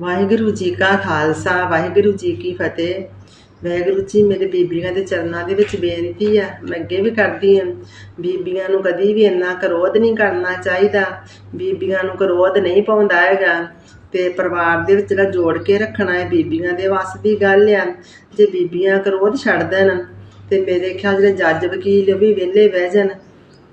ਵਾਹਿਗੁਰੂ ਜੀ ਕਾ ਖਾਲਸਾ, ਵਾਹਿਗੁਰੂ ਜੀ ਕੀ ਫਤਿਹ। ਵਾਹਿਗੁਰੂ ਜੀ, ਮੇਰੇ ਬੀਬੀਆਂ ਦੇ ਚਰਨਾਂ ਦੇ ਵਿੱਚ ਬੇਨਤੀ ਆ, ਮੈਂ ਅੱਗੇ ਵੀ ਕਰਦੀ ਹਾਂ ਬੀਬੀਆਂ ਨੂੰ ਕਦੀ ਵੀ ਇੰਨਾ ਕਰੋਧ ਨਹੀਂ ਕਰਨਾ ਚਾਹੀਦਾ। ਬੀਬੀਆਂ ਨੂੰ ਕਰੋਧ ਨਹੀਂ ਪਾਉਂਦਾ ਹੈਗਾ। ਤੇ ਪਰਿਵਾਰ ਦੇ ਵਿੱਚ ਜਿਹੜਾ ਜੋੜ ਕੇ ਰੱਖਣਾ ਹੈ ਬੀਬੀਆਂ ਦੇ ਵਾਸ ਦੀ ਗੱਲ ਆ। ਜੇ ਬੀਬੀਆਂ ਕਰੋਧ ਛੱਡ ਦੇਣ, ਤੇ ਮੇਰੇ ਖਿਆਲ ਜਿਹੜੇ ਜੱਜ ਵਕੀਲ ਉਹ ਵੀ ਵਿਹਲੇ ਬਹਿ ਜਾਣ।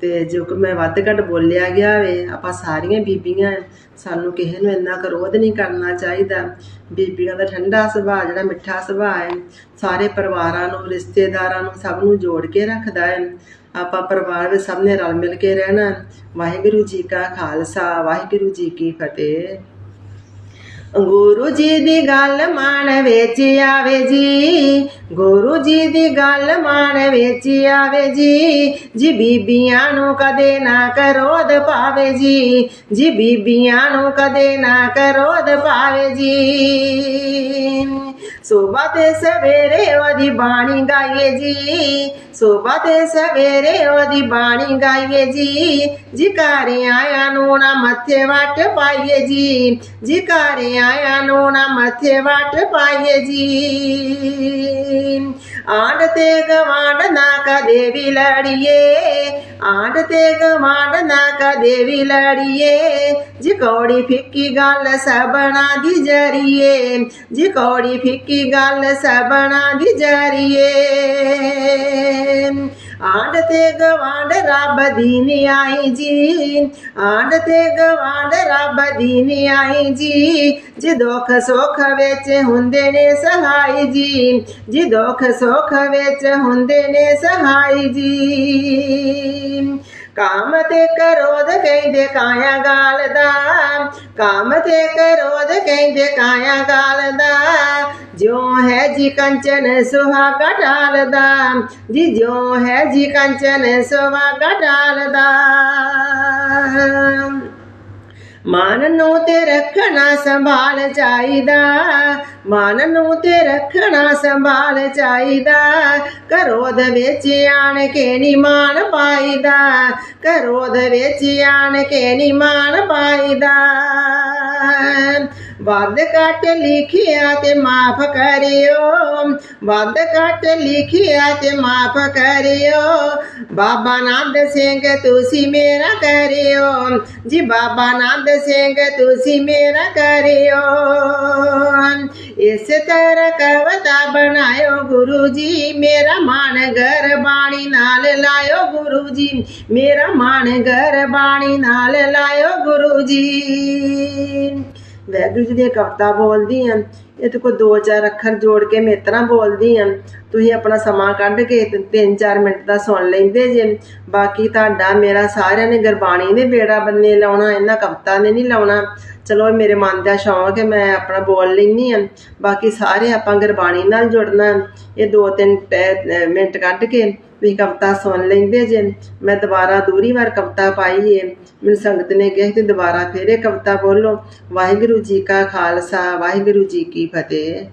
ਤੇ ਜੋ ਕਿ ਮੈਂ ਵੱਧ ਘੱਟ ਬੋਲਿਆ ਗਿਆ ਵੇ, ਆਪਾਂ ਸਾਰੀਆਂ ਬੀਬੀਆਂ ਸਾਨੂੰ ਕਿਸੇ ਨੂੰ ਇੰਨਾ ਕਰੋਧ ਨਹੀਂ ਕਰਨਾ ਚਾਹੀਦਾ। ਬੀਬੀਆਂ ਦਾ ਠੰਡਾ ਸੁਭਾਅ, ਜਿਹੜਾ ਮਿੱਠਾ ਸੁਭਾਅ ਹੈ, ਸਾਰੇ ਪਰਿਵਾਰਾਂ ਨੂੰ, ਰਿਸ਼ਤੇਦਾਰਾਂ ਨੂੰ ਸਭ ਨੂੰ ਜੋੜ ਕੇ ਰੱਖਦਾ ਹੈ। ਆਪਾਂ ਪਰਿਵਾਰ ਵਿੱਚ ਸਭ ਨੇ ਰਲ ਮਿਲ ਕੇ ਰਹਿਣਾ। ਵਾਹਿਗੁਰੂ ਜੀ ਕਾ ਖਾਲਸਾ, ਵਾਹਿਗੁਰੂ ਜੀ ਕੀ ਫਤਿਹ। ਗੁਰੂ ਜੀ ਦੀ ਗੱਲ ਮਨ ਵਿੱਚ ਆਵੇ ਜੀ ਗੁਰੂ ਜੀ ਦੀ ਗੱਲ ਮਨ ਵਿੱਚ ਆਵੇ ਜੀ ਜੀ ਬੀਬੀਆਂ ਨੂੰ ਕਦੇ ਨਾ ਕਰੋਧ ਪਾਵੇ ਜੀ ਜੀ ਬੀਬੀਆਂ ਨੂੰ ਕਦੇ ਨਾ ਕਰੋਧ ਪਾਵੇ ਜੀ। ਸੋਭਾ ਤੇ ਸਵੇਰੇ ਉਹਦੀ ਬਾਣੀ ਗਾਈਏ ਜੀ ਸੋਭਾ ਤੇ ਸਵੇਰੇ ਉਹਦੀ ਬਾਣੀ ਗਾਈਏ ਜੀ ਜੀ ਆਇਆ ਨੂੰ ਨਾ ਮੱਥੇ ਵਾਟ ਪਾਈਏ ਜੀ ਜੀ ਆਇਆ ਨੂੰ ਨਾ ਮੱਥੇ ਵੱਟ ਪਾਈਏ ਜੀ। ਆਂਡ ਤੇ ਗਵਾਂਡ ਨਾ ਕਦੇ ਵੀ ਲੜੀਏ ਆਂਡ ਤੇ ਗਵਾਂਡ ਨਾ ਕਦੇ ਵੀ ਲੜੀਏ ਜੀ ਫਿੱਕੀ ਗੱਲ ਸਬਣਾ ਦੀ ਜਰੀਏ ਜੀ ਫਿੱਕੀ ਫਿੱਕੀ ਗੱਲ ਸਭਨਾ ਦੀ ਜਰੀਏ? ਆਂਡ ਤੇ ਗਵਾਂਡ ਰੱਬ ਦੀ ਨਿਆਈ ਜੀ। ਆਂਡ ਤੇ ਗਵਾਂਡ ਰੱਬ ਦੀ ਨਿਆਈ ਜੀ। ਜੀ ਦੁੱਖ ਸੁੱਖ ਵਿੱਚ ਹੁੰਦੇ ਨੇ ਸਹਾਈ ਜੀ। ਜੀ ਦੁੱਖ ਸੁੱਖ ਵਿੱਚ ਹੁੰਦੇ ਨੇ ਸਹਾਈ ਜੀ। ਕਾਮ ਤੇ ਕਰੋਧ ਕਹਿੰਦੇ ਕਾਇਆ ਗਾਲ ਦਾ ਕਾਮ ਤੇ ਕਰੋਧ ਕਹਿੰਦੇ ਕਾਇਆ ਗਾਲ ਦਾ ਜਿਉ ਹੈ ਜੀ ਕੰਚਨ ਸੁਹਾਗਾ ਢਾਲ ਜੀ ਜਿਉ ਹੈ ਜੀ ਕੰਚਨ ਸੁਹਾਗਾ ਢਾਲ ਮਨ ਨੂੰ ਤੇ ਰੱਖਣਾ ਸੰਭਾਲ ਚਾਹੀਦਾ ਮਨ ਨੂੰ ਤੇ ਰੱਖਣਾ ਸੰਭਾਲ ਚਾਹੀਦਾ ਕਰੋਧ ਵਿੱਚ ਆਣ ਕੇ ਨੀ ਮਾਨ ਪਾਈਦਾ ਦੇ ਵਿੱਚ ਆਣ ਕੇ ਨੀ ਮਾਨ ਪਾਈਦਾ ਵੱਧ ਘੱਟ ਲਿਖਿਆ ਤੇ ਮਾਫ ਕਰਿਓ। ਵੱਧ ਘੱਟ ਲਿਖਿਆ ਤੇ ਮਾਫ ਕਰਿਓ। ਬਾਬਾ ਨੰਦ ਸਿੰਘ, ਤੁਸੀਂ ਮੇਰਾ ਕਰਿਓ। ਜੀ ਬਾਬਾ ਨੰਦ ਸਿੰਘ, ਤੁਸੀਂ ਮੇਰਾ ਕਰਿਓ। ਇਸ ਤਰ੍ਹਾਂ ਕਵਤਾ ਬਣਾਇਓ ਗੁਰੂ ਜੀ, ਮੇਰਾ ਮਨ ਘਰ ਬਾਣੀ ਨਾਲ ਲਾਇਓ ਗੁਰੂ ਜੀ। ਮੇਰਾ ਮਨ ਘਰ ਬਾਣੀ ਨਾਲ ਲਾਇਓ ਗੁਰੂ ਜੀ। ਵੈਗੁਰੂ ਜੀ ਦੀਆਂ ਕਵਿਤਾ ਬੋਲਦੀ ਆਂ। ਇਹ ਤੇ ਕੋਈ ਦੋ ਚਾਰ ਅੱਖਰ ਜੋੜ ਕੇ ਮੇਰੇ ਤਰ੍ਹਾਂ ਬੋਲਦੀ ਆਂ। ਤੁਸੀਂ ਆਪਣਾ ਸਮਾਂ ਕੱਢ ਕੇ ਤੇ ਤਿੰਨ ਚਾਰ ਮਿੰਟ ਦਾ ਸੁਣ ਲੈਂਦੇ ਜੇ। ਬਾਕੀ ਤੁਹਾਡਾ, ਮੇਰਾ ਸਾਰਿਆਂ ਨੇ ਗੁਰਬਾਣੀ ਦੇ ਬੇੜਾ ਬੰਨੇ ਲਾਉਣਾ, ਇਹਨਾਂ ਕਵਤਾ ਨੇ ਨਹੀਂ ਲਾਉਣਾ। ਚਲੋ ਮੇਰੇ ਮਨ ਦਾ ਸ਼ੌਂਕ ਹੈ, ਮੈਂ ਆਪਣਾ ਬੋਲ ਲੈਣੀ ਆ। ਬਾਕੀ ਸਾਰੇ ਆਪਾਂ ਗੁਰਬਾਣੀ ਨਾਲ ਜੁੜਨਾ। ਇਹ ਦੋ ਤਿੰਨ ਟੈ- ਮਿੰਟ ਕੱਢ ਕੇ ਤੁਸੀਂ ਕਵਿਤਾ ਸੁਣ ਲੈਂਦੇ ਜੇ। ਮੈਂ ਦੁਬਾਰਾ ਦੂਰੀ ਵਾਰ ਕਵਿਤਾ ਪਾਈ ਏ। ਮੈਨੂੰ ਸੰਗਤ ਨੇ ਕਿਹਾ ਤੇ ਦੁਬਾਰਾ ਫੇਰ ਇਹ ਕਵਿਤਾ ਬੋਲੋ। ਵਾਹਿਗੁਰੂ ਜੀ ਕਾ ਖਾਲਸਾ, ਵਾਹਿਗੁਰੂ ਜੀ ਕੀ ਕੀ ਫਤਿਹ।